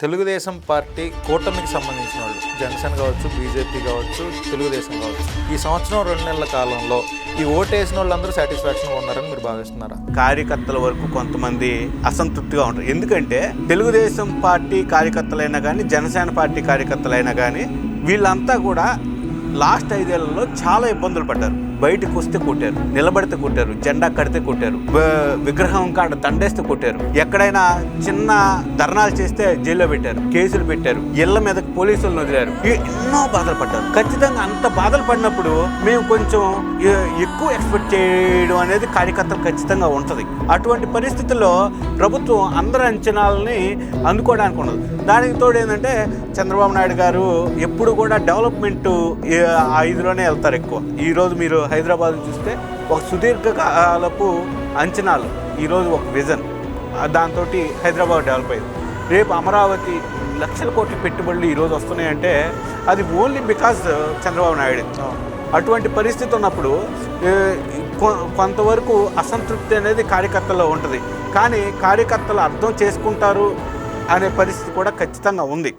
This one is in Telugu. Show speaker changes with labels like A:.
A: తెలుగుదేశం పార్టీ కూటమికి సంబంధించిన వాళ్ళు జనసేన కావచ్చు బీజేపీ కావచ్చు తెలుగుదేశం కావచ్చు ఈ సంవత్సరం రెండు నెలల కాలంలో ఈ ఓటేసిన వాళ్ళందరూ సాటిస్ఫాక్షన్గా ఉన్నారని మీరు భావిస్తున్నారా?
B: కార్యకర్తల వరకు కొంతమంది అసంతృప్తిగా ఉంటారు. ఎందుకంటే తెలుగుదేశం పార్టీ కార్యకర్తలైనా కానీ జనసేన పార్టీ కార్యకర్తలైనా కానీ వీళ్ళంతా కూడా లాస్ట్ ఐదేళ్ళలో చాలా ఇబ్బందులు పడ్డారు. బయటకు వస్తే కొట్టారు నిలబడితే కొట్టారు జెండా కడితే కొట్టారు విగ్రహం కాడ దండేస్తే కొట్టారు. ఎక్కడైనా చిన్న ధర్నాలు చేస్తే జైల్లో పెట్టారు కేసులు పెట్టారు ఇళ్ళ మీద పోలీసులను వదిలారు. ఎన్నో బాధలు పడ్డారు. ఖచ్చితంగా అంత బాధలు పడినప్పుడు మేము కొంచెం ఎక్కువ ఎక్స్పెక్ట్ చేయడం అనేది కార్యకర్తలు ఖచ్చితంగా ఉంటుంది. అటువంటి పరిస్థితుల్లో ప్రభుత్వం అందరి అంచనాలని అందుకోవడానికి ఉండదు. దానికి తోడు ఏంటంటే చంద్రబాబు నాయుడు గారు ఎప్పుడు కూడా డెవలప్మెంట్ ఆ ఇదిలోనే వెళ్తారు ఎక్కువ. ఈరోజు మీరు హైదరాబాద్ చూస్తే ఒక సుదీర్ఘకాలపు అంచనాలు ఈరోజు ఒక విజన్. దాంతో హైదరాబాద్ డెవలప్ అయింది. రేపు అమరావతి లక్షల కోట్ల పెట్టుబడులు ఈరోజు వస్తున్నాయంటే అది ఓన్లీ బికాస్ చంద్రబాబు నాయుడు. అటువంటి పరిస్థితి ఉన్నప్పుడు కొ- కొంతవరకు అసంతృప్తి అనేది కార్యకర్తల్లో ఉంటుంది. కానీ కార్యకర్తలు అర్థం చేసుకుంటారు అనే పరిస్థితి కూడా ఖచ్చితంగా ఉంది.